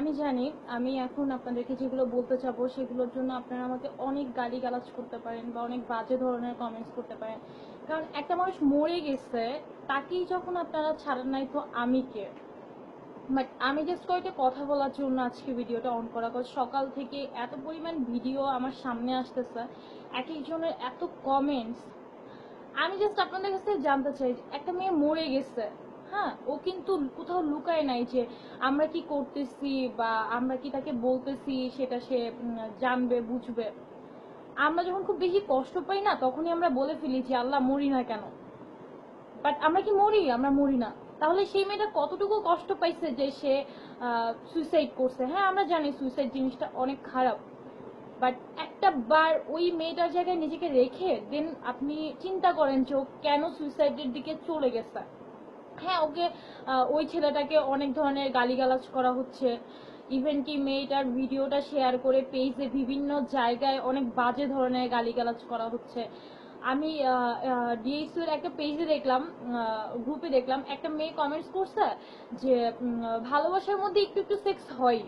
আমি জানি, আমি এখন আপনাদেরকে যেগুলো বলতে চাবো সেগুলোর জন্য আপনারা আমাকে অনেক গালি গালাজ করতে পারেন বা অনেক বাজে ধরনের কমেন্টস করতে পারেন। কারণ একটা মানুষ মরে গেছে, তাকেই যখন আপনারা ছাড়েন নাই তো আমি কে? বাট আমি জাস্ট কয়েকটা কথা বলার জন্য আজকে ভিডিওটা অন করা। কারণ সকাল থেকে এত পরিমাণ ভিডিও আমার সামনে আসতেছে, এক একজনের এত কমেন্টস আমি জাস্ট আপনাদের কাছে জানতে চাই একটা মেয়ে মরে গেছে হ্যাঁ ও কিন্তু কোথাও লুকায় নাই যে আমরা কি করতেছি বা আমরা কি তাকে বলতেছি সেটা সে জানবে, বুঝবে। আমরা যখন খুব বেশি কষ্ট পাই না, তখনই আমরা বলে ফেলি যে, আল্লাহ, মরি না কেন? বাট আমরা কি মরি? আমরা মরি না। তাহলে সেই মেয়েটা কতটুকু কষ্ট পাইছে যে সে সুইসাইড করছে? হ্যাঁ আমরা জানি সুইসাইড জিনিসটা অনেক খারাপ। বাট একটা বার ওই মেয়েটার জায়গায় নিজেকে রেখে দেন আপনি চিন্তা করেন যে ও কেন সুইসাইডের দিকে চলে গেছে। হ্যাঁ ওকে ওই ছেলেটাকে অনেক ধরনের গালিগালাজ করা হচ্ছে। ইভেন কি মেয়েটার ভিডিওটা শেয়ার করে পেজে বিভিন্ন জায়গায় অনেক বাজে ধরনের গালিগালাজ করা হচ্ছে। আমি ডিএসইউর একটা পেজে দেখলাম গ্রুপে দেখলাম, একটা মেয়ে কমেন্টস করছে যে ভালোবাসার মধ্যে একটু একটু সেক্স হয়।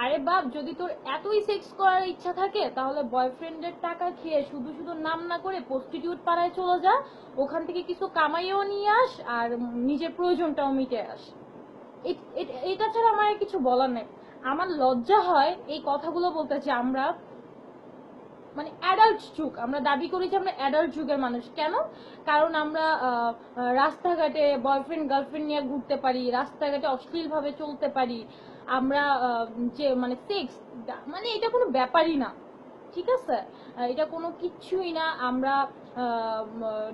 আরে বাপ, যদি তোর এতই সেক্স করার ইচ্ছা থাকে, তাহলে বয়ফ্রেন্ডের টাকা খেয়ে শুধু শুধু নাম না করে প্রস্টিটিউট পাড়ায় চলে যা, ওখান থেকে কিছু কামাইও নিয়ে আস, আর নিজের প্রয়োজনটাও মিটে আস। এটা ছাড়া আমার কিছু বলার নেই। আমার লজ্জা হয় এই কথাগুলো বলতে যে আমরা মানে অ্যাডাল্ট যুগ। আমরা দাবি করি যে আমরা অ্যাডাল্ট যুগের মানুষ। কেন? কারণ আমরা রাস্তাঘাটে বয়ফ্রেন্ড গার্লফ্রেন্ড নিয়ে ঘুরতে পারি, রাস্তাঘাটে অশ্লীলভাবে চলতে পারি আমরা যে মানে সেক্স মানে এটা কোনো ব্যাপারই না ঠিক আছে? এটা কোনো কিচ্ছুই না আমরা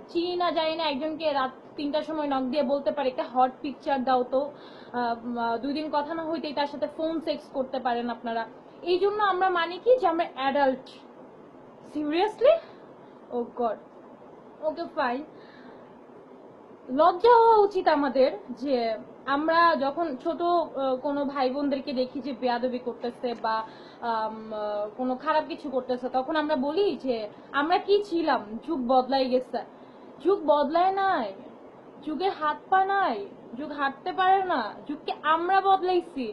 চিনি না জানি না একজনকে রাত তিনটার সময় নক দিয়ে বলতে পারি একটা হট পিকচার দাও তো। আহ, উম, আহ, দুই দিন কথা না হইতেই তার সাথে ফোন সেক্স করতে পারেন আপনারা। এই জন্য আমরা মানি কি যে আমরা adult seriously oh God okay fine লজ্জা হওয়া উচিত আমাদের যে আমরা যখন ছোট কোনো ভাই বোনদেরকে দেখি যে বেয়াদবি করতেছে বা কোনো খারাপ কিছু করতেছে, তখন আমরা বলি যে আমরা কি ছিলাম? যুগ বদলাই গেছে। যুগ বদলায় নাই। যুগের হাত পা নাই। যুগ হাঁটতে পারে না। যুগকে আমরা বদলাইছি।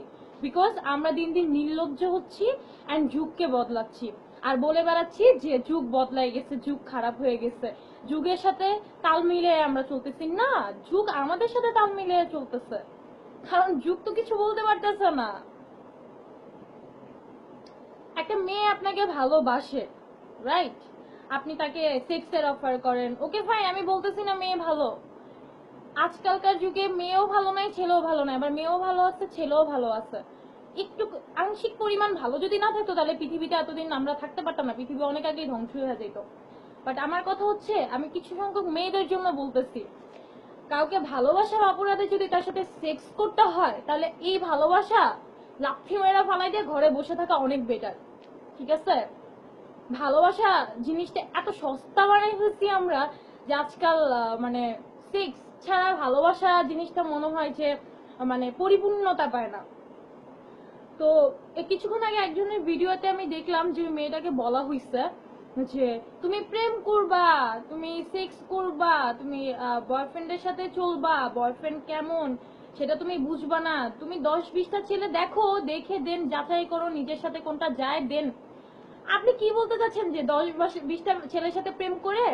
বিকজ আমরা দিন দিন নির্লজ্জ হচ্ছি অ্যান্ড যুগকে বদলাচ্ছি। আর বলে বেড়াচ্ছি যে যুগ বদলাই গেছে, যুগ খারাপ হয়ে গেছে। যুগের সাথে তাল মিলিয়ে আমরা চলতেছি। না, যুগ আমাদের সাথে তাল মিলিয়ে চলতেছে। কারণ যুগ তো কিছু বলতে পারতেছে না। একটা মেয়ে আপনাকে ভালোবাসে রাইট আপনি তাকে সেক্সের অফার করেন। ওকে ফাইন আমি বলতেছি না মেয়ে ভালো। আজকালকার যুগে মেয়েও ভালো নাই, ছেলেও ভালো নাই। আবার মেয়েও ভালো আছে, ছেলেও ভালো আছে। একটু আংশিক পরিমাণ ভালো যদি না থাকতো, তাহলে পৃথিবীতে এতদিন আমরা থাকতে পারতাম না। পৃথিবী অনেক আগেই ধ্বংস হয়ে যেত বাট আমার কথা হচ্ছে, আমি কিছু সংখ্যক মেয়েদের জন্য বলতেছি। কাউকে ভালোবাসার অপরাধে যদি তার সাথে সেক্স করতে হয়, তাহলে এই ভালোবাসা লাথি মেয়েরা ফালাই দিয়ে ঘরে বসে থাকা অনেক বেটার ঠিক আছে? ভালোবাসা জিনিসটা এত সস্তা বানাই ফেলছি আমরা যে আজকাল মানে সেক্স ছাড়া ভালোবাসা জিনিসটা মনে হয় যে মানে পরিপূর্ণতা পায় না। তো কিছুক্ষণ আগে একজনের ভিডিওতে আমি দেখলাম যে মেয়েটাকে বলা হয়েছে যে তুমি প্রেম করবা, তুমি সেক্স করবা, তুমি বয়ফ্রেন্ডের সাথে চলবা বয়ফ্রেন্ড কেমন সেটা তুমি বুঝবা না। তুমি দশ বিশটা ছেলে দেখো, দেখে দেন, যাচাই করো নিজের সাথে কোনটা যায়, দেন। আপনি কি বলতে চাচ্ছেন যে দশ বিশটা ছেলের সাথে প্রেম করে,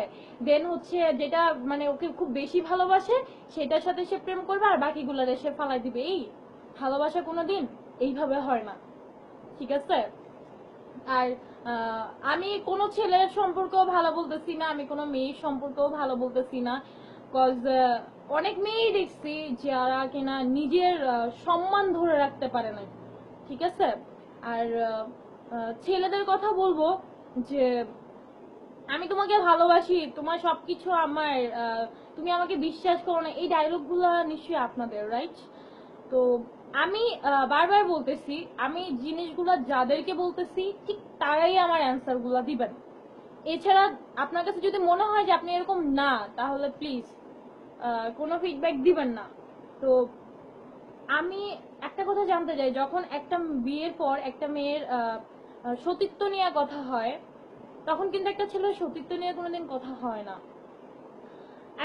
দেন হচ্ছে যেটা মানে ওকে খুব বেশি ভালোবাসে, সেটার সাথে সে প্রেম করবে আর বাকিগুলো সে ফালাই দিবে? এই ভালোবাসা কোনোদিন এইভাবে হয় না। ঠিক আছে? আর আমি কোনো ছেলের সম্পর্কেও ভালো বলতেছি না, আমি কোনো মেয়ের সম্পর্কেও ভালো বলতেছি না কজ অনেক মেয়েই দেখছি যারা কিনা নিজের সম্মান ধরে রাখতে পারে না ঠিক আছে? আর ছেলেদের কথা বলব যে, আমি তোমাকে ভালোবাসি, তোমার সবকিছু আমার তুমি আমাকে বিশ্বাস করো না, এই ডায়লগগুলো নিশ্চয়ই আপনাদের রাইট তো আমি বারবার বলতেছি, আমি জিনিসগুলো যাদেরকে বলতেছি, ঠিক তারাই আমার অ্যান্সারগুলা দিবেন। এছাড়া আপনার কাছে যদি মনে হয় যে আপনি এরকম না, তাহলে প্লিজ কোনো ফিডব্যাক দিবেন না। তো আমি একটা কথা জানতে চাই, যখন একটা বিয়ের পর একটা মেয়ের সতীত্ব নিয়ে কথা হয়, তখন কিন্তু একটা ছেলের সতীত্ব নিয়ে কোনোদিন কথা হয় না।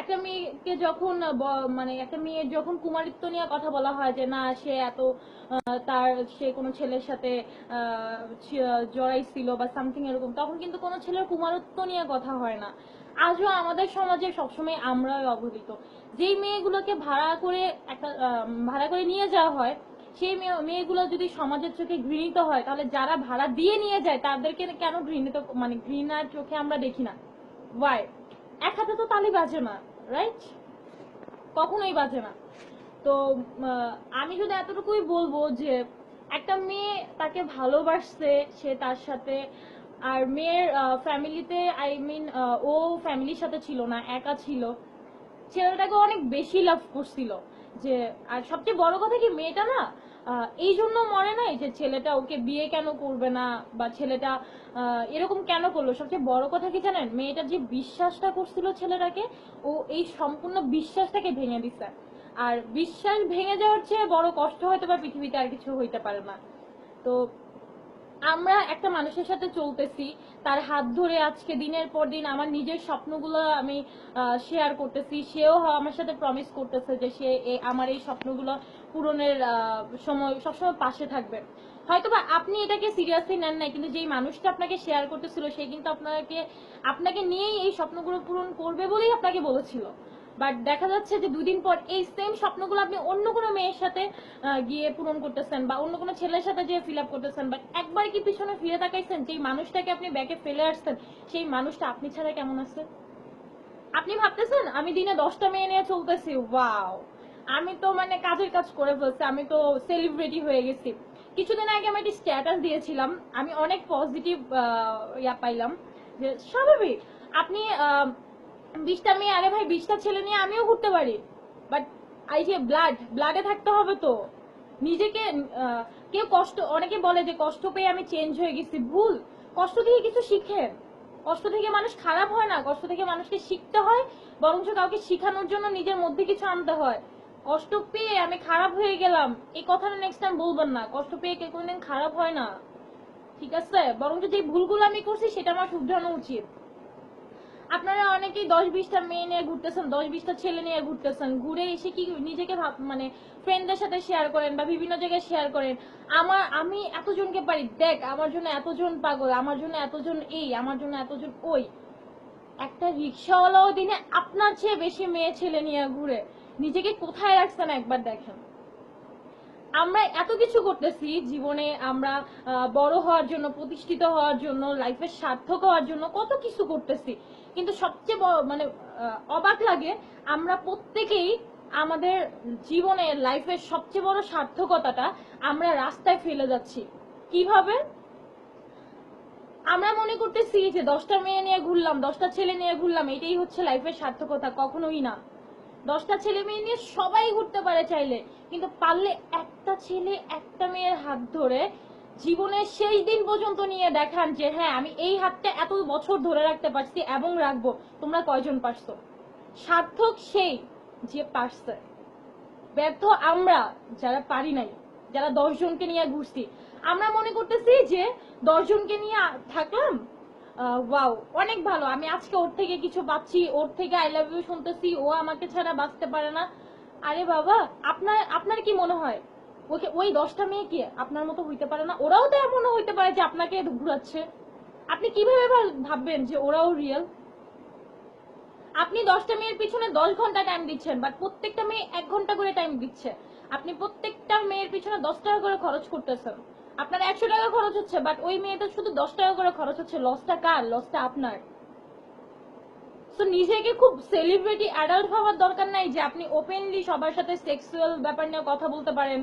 একটা মেয়েকে যখন মানে একটা মেয়ের যখন কুমারিত্ব নিয়ে কথা বলা হয় যে, না, সে এত তার, সে কোনো ছেলের সাথে জড়াইছিল বা সামথিং এরকম, তখন কিন্তু কোনো ছেলের কুমারত্ব নিয়ে কথা হয় না। আজও আমাদের সমাজে সবসময় আমরাই অবহেলিত। যেই মেয়েগুলোকে ভাড়া করে একটা ভাড়া করে নিয়ে যাওয়া হয়, সেই মেয়েগুলো যদি সমাজের চোখে ঘৃণিত হয়, তাহলে যারা ভাড়া দিয়ে নিয়ে যায়, তাদেরকে কেন ঘৃণিত মানে ঘৃণার চোখে আমরা দেখি না? ওয়াই এক হাতে তো তালি বাজে না রাইট কখনোই বাজে না। তো আমি যদি এতটুকুই বলব যে, একটা মেয়ে তাকে ভালোবাসছে, সে তার সাথে, আর মেয়ের ফ্যামিলিতে আই মিন ও ফ্যামিলির সাথে ছিল না, একা ছিল। ছেলেটাকে অনেক বেশি লাভ করছিল। যে, আর সবচেয়ে বড় কথা কি, মেয়েটা না এই জন্য মনে নাই যে ছেলেটা ওকে বিয়ে কেন করবে না বা ছেলেটা এরকম কেন করল? সবচেয়ে বড় কথা কি জানেন? মেয়েটা যে বিশ্বাসটা করছিল ছেলেটাকে, ও এই সম্পূর্ণ বিশ্বাসটাকে ভেঙে দিছে। আর বিশ্বাস ভেঙে যাওয়ার চেয়ে বড় কষ্ট হয়তো বা পৃথিবীতে আর কিছু হইতে পারে না। তো আমরা একটা মানুষের সাথে চলতেছি, তার হাত ধরে আজকে দিনের পর দিন আমার নিজের স্বপ্নগুলো আমি শেয়ার করতেছি। সেও আমার সাথে প্রমিস করতেছে যে সে আমার এই স্বপ্নগুলো পূরণের সময় সবসময় পাশে থাকবে। হয়তোবা আপনি এটাকে সিরিয়াসলি নেন নাই, কিন্তু যেই মানুষটা আপনাকে শেয়ার করতেছিল, সে কিন্তু আপনাকে আপনাকে নিয়েই এই স্বপ্নগুলো পূরণ করবে বলেই আপনাকে বলেছিল। বাট দেখা যাচ্ছে যে দুদিন পর এই সেম স্বপ্নগুলো আপনি অন্য কোনো মেয়ের সাথে গিয়ে পূরণ করতেছেন বা অন্য কোনো ছেলের সাথে গিয়ে ফিল আপ করতেছেন। বাট একবার কি পিছনে ফিরে তাকাইছেন? যেই মানুষটাকে আপনি ব্যাকে ফেলে আসছেন, সেই মানুষটা আপনি ছাড়া কেমন আছে? আপনি ভাবতেছেন, আমি দিনে দশটা মেয়ে নিয়ে চলতেছি ওয়াও আমি তো মানে কাজের কাজ করে ফেলছি, আমি তো সেলিব্রিটি হয়ে গেছি। কিছুদিন আগে আমি একটি স্ট্যাটাস দিয়েছিলাম, আমি অনেক পজিটিভ ইয়া পাইলাম। যে স্বাভাবিক, আপনি বিশটা মেয়ে, আরে ভাই, বিশটা ছেলে নিয়ে আমিও ঘুরতে পারি। বাট এই যে ব্লাড ব্লাডে থাকতে হবে তো। নিজেকে কেউ কষ্ট, অনেকে বলে যে কষ্ট পেয়ে আমি চেঞ্জ হয়ে গেছি। ভুল, কষ্ট থেকে কিছু শিখেন কষ্ট থেকে মানুষ খারাপ হয় না, কষ্ট থেকে মানুষকে শিখতে হয়, বরঞ্চ কাউকে শিখানোর জন্য নিজের মধ্যে কিছু আনতে হয়। কষ্ট পেয়ে আমি খারাপ হয়ে গেলাম। এই কথাটা নেক্সট টাইম বলবেন না। কষ্ট পেয়ে কে কোনোদিন খারাপ হয় না। ঠিক আছে? বরং যে ভুলগুলো আমি করছি, সেটা আমার শুধরানো উচিত। আপনারা অনেকেই দশ বিশটা মেয়ে নিয়ে ঘুরতেছেন দশ বিশটা ছেলে নিয়ে ঘুরতেছেন। ঘুরে এসে কি নিজেকে ভাব মানে ফ্রেন্ডদের সাথে শেয়ার করেন বা বিভিন্ন জায়গায় শেয়ার করেন। আমার, আমি এতজনকে পারি, দেখ, আমার জন্য এতজন পাগল, আমার জন্য এতজন এই, আমার জন্য এতজন ওই। একটা রিক্সাওয়ালাও দিনে আপনার চেয়ে বেশি মেয়ে ছেলে নিয়ে ঘুরে। নিজেকে কোথায় রাখছেন একবার দেখেন। আমরা এত কিছু করতেছি জীবনে, আমরা বড় হওয়ার জন্য, প্রতিষ্ঠিত হওয়ার জন্য লাইফের সার্থক হওয়ার জন্য কত কিছু করতেছি। কিন্তু সবচেয়ে মানে অবাক লাগে, আমরা প্রত্যেকেই আমাদের জীবনে লাইফের সবচেয়ে বড় সার্থকতাটা আমরা রাস্তায় ফেলে যাচ্ছি। কীভাবে? আমরা মনে করতেছি যে দশটা মেয়ে নিয়ে ঘুরলাম, দশটা ছেলে নিয়ে ঘুরলাম, এটাই হচ্ছে লাইফের সার্থকতা, কখনোই না। দশটা ছেলে মেয়ে নিয়ে সবাই ঘুরতে পারে চাইলে। কিন্তু পারলে একটা ছেলে, একটা মেয়ের হাত ধরে জীবনের শেষ দিন পর্যন্ত নিয়ে দেখান যে হ্যাঁ আমি এই হাতটা এত বছর ধরে রাখতে পারছি এবং রাখব। তোমরা কয়জন পারছ? সার্থক সেই যে পারছে। ব্যর্থ আমরা যারা পারি নাই, যারা দশ জনকে নিয়ে ঘুরছি। আমরা মনে করতেছি যে দশ জনকে নিয়ে থাকলাম ওয়াও অনেক ভালো। আমি আজকে ওর থেকে কিছু পাচ্ছি ওর থেকে আই লাভ ইউ শুনতেছি, ও আমাকে ছাড়া বাঁচতে পারে না। আরে বাবা, আপনার আপনার কি মনে হয়? ওকে, ওই দশটা মেয়ে কি আপনার মতো হইতে পারে না? ওরাও তো এমনও হইতে পারে যে আপনাকে ঘুরাচ্ছে। আপনি কীভাবে ভাববেন যে ওরাও রিয়েল আপনি দশটা মেয়ের পিছনে দশ ঘণ্টা টাইম দিচ্ছেন বাট প্রত্যেকটা মেয়ে এক ঘণ্টা করে টাইম দিচ্ছে। আপনি প্রত্যেকটা মেয়ের পিছনে দশ টাকা করে খরচ করতেছেন। আপনার একশো টাকা খরচ হচ্ছে বাট ওই মেয়েটা শুধু দশ টাকা করে খরচ হচ্ছে। লসটা কার? লসটা আপনার। তো নিজেকে খুব সেলিব্রিটি অ্যাডাল্ট হওয়ার দরকার নাই যে আপনি ওপেনলি সবার সাথে সেক্সুয়াল ব্যাপার নিয়ে কথা বলতে পারেন,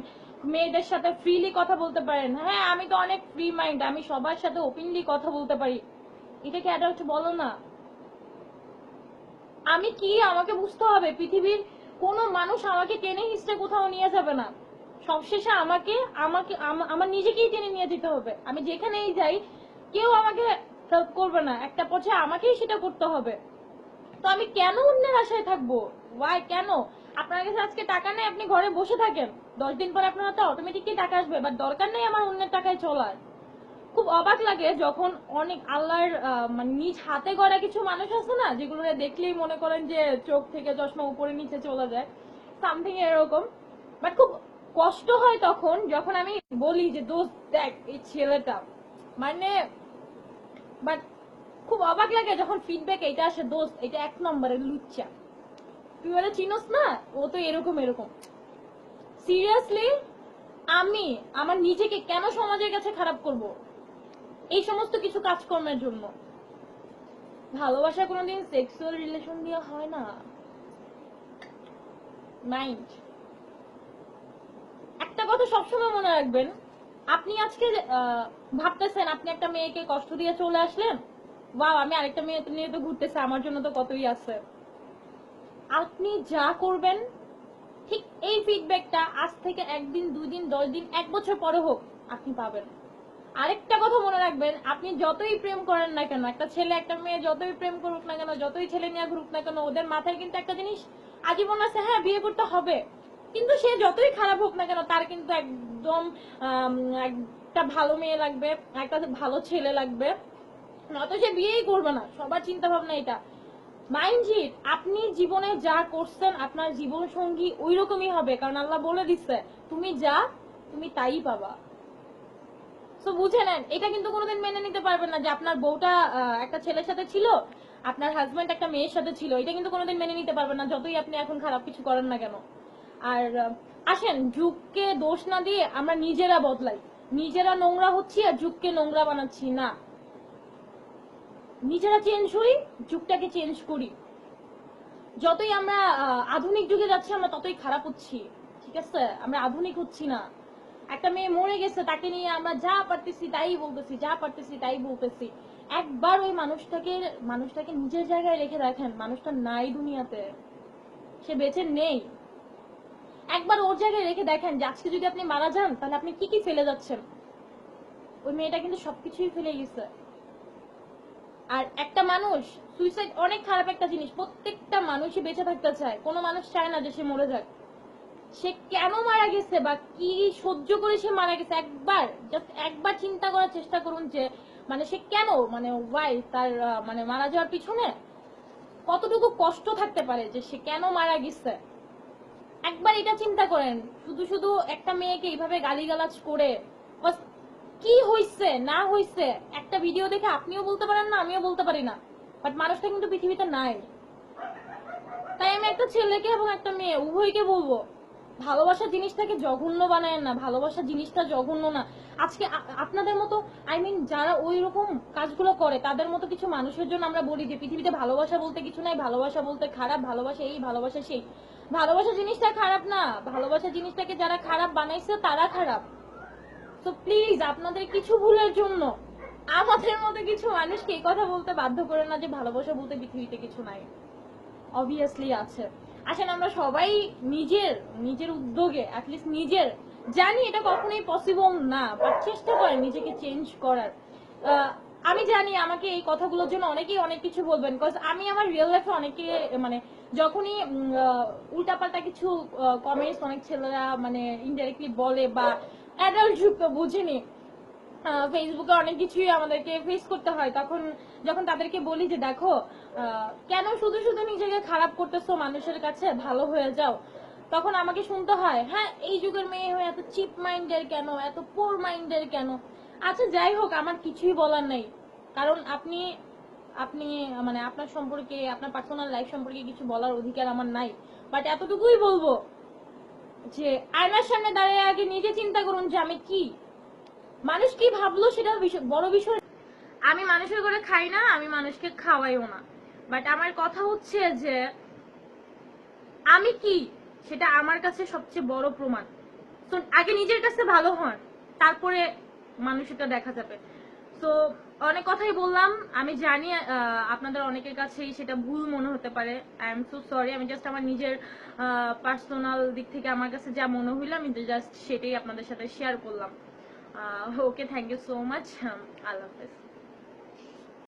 মেয়েদের সাথে ফ্রিলি কথা বলতে পারেন। হ্যাঁ আমি তো অনেক ফ্রি মাইন্ড আমি সবার সাথে ওপেনলি কথা বলতে পারি। এটাকে অ্যাডাল্ট বলো না? আমি কি? আমাকে বুঝতে হবে। পৃথিবীর কোনো মানুষ আমাকে টেনে হিসড়ে কোথাও নিয়ে যাবে না। সবশেষে আমাকে আমাকে আমার নিজেকেই টেনে নিয়ে যেতে হবে। আমি যেখানেই যাই, কেউ আমাকে হেল্প করবে না। একটা পর্যায়ে আমাকেই সেটা করতে হবে। তো আমি কেন অন্যের আশায় থাকব? ওয়াই কেন? আপনার কাছে আজকে টাকা নেই, আপনি ঘরে বসে থাকেন। দশ দিন পরে আপনার হাতে অটোমেটিকলি টাকা আসবে বাট দরকার নেই আমার অন্যের টাকায় চলার। খুব অবাক লাগে যখন অনেক আল্লাহর মানে নিজ হাতে গড়া কিছু মানুষ আছে না যেগুলো দেখলেই মনে করেন যে চোখ থেকে চশমা উপরে নিচে চলে যায়। সামথিং এরকম। বাট খুব কষ্ট হয় তখন যখন আমি বলি যে, দোস্ত, দেখ, এই ছেলেটা। মানে বাট খুব অবাক লাগে যখন ফিডব্যাক এটা আসে, দোস্ত, এটা এক নম্বরের লুচ্চা। তুই ওরা চিনোস না? ও তো এরকম এরকম। সিরিয়াসলি আমি আমার নিজেকে কেন সমাজের কাছে খারাপ করব? এই সমস্ত কিছু কাজকর্মের জন্য। ভালোবাসা কোনোদিন সেক্সুয়াল রিলেশন দিয়ে হয় না। মাইন্ড একটা কথা সবসময় মনে রাখবেন, আপনি আজকে ভাবতেছেন আপনি একটা মেয়েকে কষ্ট দিয়ে চলে আসলেন বাহ আমি আরেকটা মেয়ে নিয়ে তো ঘুরতেছে, আমার জন্য তো কতই আছে। আপনি যা করবেন, ঠিক এই ফিডব্যাকটা আজ থেকে একদিন দুই দিন দশ দিন এক বছর পরে হোক, আপনি পাবেন। আরেকটা কথা মনে রাখবেন, আপনি যতই প্রেম করেন না কেন, একটা ছেলে, একটা মেয়ে যতই প্রেম করুক না কেন, যতই ছেলে নিয়ে ঘুরুক না কেন, ওদের মাথায় কিন্তু একটা জিনিস আজীবন আছে হ্যাঁ বিয়ে করতে হবে। কিন্তু সে যতই খারাপ হোক না কেন, তার কিন্তু একদম একটা ভালো মেয়ে লাগবে, একটা ভালো ছেলে লাগবে। নয়তো সে বিয়েই করবে না, সবার চিন্তা ভাবনা এটা আপনি জীবনে যা করছেন, আপনার জীবন সঙ্গী ওই রকমই হবে, কারণ আল্লাহ বলে দিচ্ছে তুমি যা, তুমি তাই পাবা। তো বুঝে নেন, এটা কিন্তু কোনোদিন মেনে নিতে পারবেন না যে আপনার বউটা একটা ছেলের সাথে ছিল, আপনার হাজবেন্ড একটা মেয়ের সাথে ছিল, এটা কিন্তু কোনোদিন মেনে নিতে পারবেন না, যতই আপনি এখন খারাপ কিছু করেন না কেন। আর আসেন, যুগকে দোষ না দিয়ে আমরা নিজেরা বদলাই। নিজেরা নোংরা হচ্ছি আর যুগকে নোংরা বানাচ্ছি, না। নিজেরা চেঞ্জ হই, যুগটাকে চেঞ্জ করি। যতই আমরা আধুনিক যুগে যাচ্ছি, আমরা ততই খারাপ হচ্ছি, ঠিক আছে? আমরা আধুনিক হচ্ছি না। একটা মেয়ে মরে গেছে, তাকে নিয়ে আমরা যা পারতেছি তাই বলতেছি, যা পারতেছি তাই বলতেছি। একবার ওই মানুষটাকে মানুষটাকে নিজের জায়গায় রেখে দেখেন, মানুষটা নাই দুনিয়াতে। সে বেঁচে নেই। একবার ওর জায়গায় রেখে দেখেন যে আজকে যদি আপনি মারা যান, তাহলে আপনি কি কি ফেলে যাচ্ছেন? ওই মেয়েটা কিন্তু সবকিছুই ফেলে গেছে। আর একটা মানুষ সুইসাইড অনেক খারাপ একটা জিনিস, প্রত্যেকটা মানুষই বেঁচে থাকতে চায়। কোনো মানুষ চায় না যে সে মরে যাক। সে কেন মারা গেছে বা কি সহ্য করে সে মারা গেছে? একবার জাস্ট একবার চিন্তা করার চেষ্টা করুন যে মানে সে কেন মানে ওয়াই তার মানে মারা যাওয়ার পিছনে কতটুকু কষ্ট থাকতে পারে যে সে কেন মারা গেছে? একবার এটা চিন্তা করেন, শুধু শুধু একটা মেয়েকে এইভাবে গালিগালাজ করে কি হইছে, না হইছে, একটা ভিডিও দেখে আপনিও বলতে পারেন না, আমিও বলতে পারি না বাট মানুষটা কিন্তু পৃথিবীতে নাই। তাই আমি একটা ছেলেকে এবং একটা মেয়ে, উভয়কে বলব ভালোবাসা জিনিসটাকে জঘন্য বানায় না ভালোবাসা জিনিসটা জঘন্য না। আজকে আপনাদের মতো আই মিন যারা ওই রকম কাজগুলো করে, তাদের মতো কিছু মানুষের জন্য আমরা বলি যে, পৃথিবীতে ভালোবাসা বলতে কিছু নাই, ভালোবাসা বলতে খারাপ, ভালোবাসা এই, ভালোবাসা সেই। ভালোবাসা জিনিসটা খারাপ না, ভালোবাসা জিনিসটাকে যারা খারাপ বানাইছে তারা খারাপ। তো প্লিজ আপনাদের কিছু ভুলের জন্য, আমাদের মতো কিছু মানুষকে এই কথা বলতে বাধ্য করে না যে ভালোবাসা বলতে পৃথিবীতে কিছু নাই। অবভিয়াসলি আছে। আসেন আমরা সবাই নিজের নিজের উদ্যোগে অ্যাটলিস্ট নিজের, জানি এটা কখনোই পসিবল না বাট চেষ্টা করে নিজেকে চেঞ্জ করার। আমি জানি আমাকে এই কথাগুলোর জন্য অনেকেই অনেক কিছু বলবেন বিকজ আমি আমার রিয়েল লাইফে অনেকে মানে যখনই উল্টাপাল্টা কিছু কমেন্টস অনেক ছেলেরা মানে ইনডাইরেক্টলি বলে বা অ্যাডাল্ট যুগ তো বুঝিনি ফেসবুকে অনেক কিছুই আমাদেরকে ফেস করতে হয়। তখন যখন তাদেরকে বলি যে, দেখো কেন শুধু শুধু নিজেকে খারাপ করতেছো মানুষের কাছে? ভালো হয়ে যাও। তখন আমাকে শুনতে হয় হ্যাঁ এই যুগের মেয়ে হয়ে এত চিপ মাইন্ডের কেন? এত পোর মাইন্ডের কেন? আচ্ছা যাই হোক, আমার কিছুই বলার নেই। কারণ আপনি আপনি মানে আপনার সম্পর্কে, আপনার পার্সোনাল লাইফ সম্পর্কে কিছু বলার অধিকার আমার নাই। বাট এতটুকুই বলব যে, আয়নার সামনে দাঁড়িয়ে আগে নিজে চিন্তা করুন যে আমি কি। মানুষ কি ভাবলো সেটা বড় বিষয়। আমি মানুষের করে খাই না, আমি মানুষকে খাওয়াইও না। বাট আমার কথা হচ্ছে যে, আমি কি সেটা আমার কাছে সবচেয়ে বড় প্রমাণ। তো আগে নিজের কাছে ভালো হন, তারপরে মানুষটা দেখা যাবে। তো অনেক কথাই বললাম। আমি জানি আপনাদের অনেকের কাছেই সেটা ভুল মনে হতে পারে। আই এম সো সরি আমি জাস্ট আমার নিজের পার্সোনাল দিক থেকে আমার কাছে যা মনে হইল, আমি জাস্ট সেটাই আপনাদের সাথে শেয়ার করলাম। Okay thank you so much আল্লাহ হাফেজ।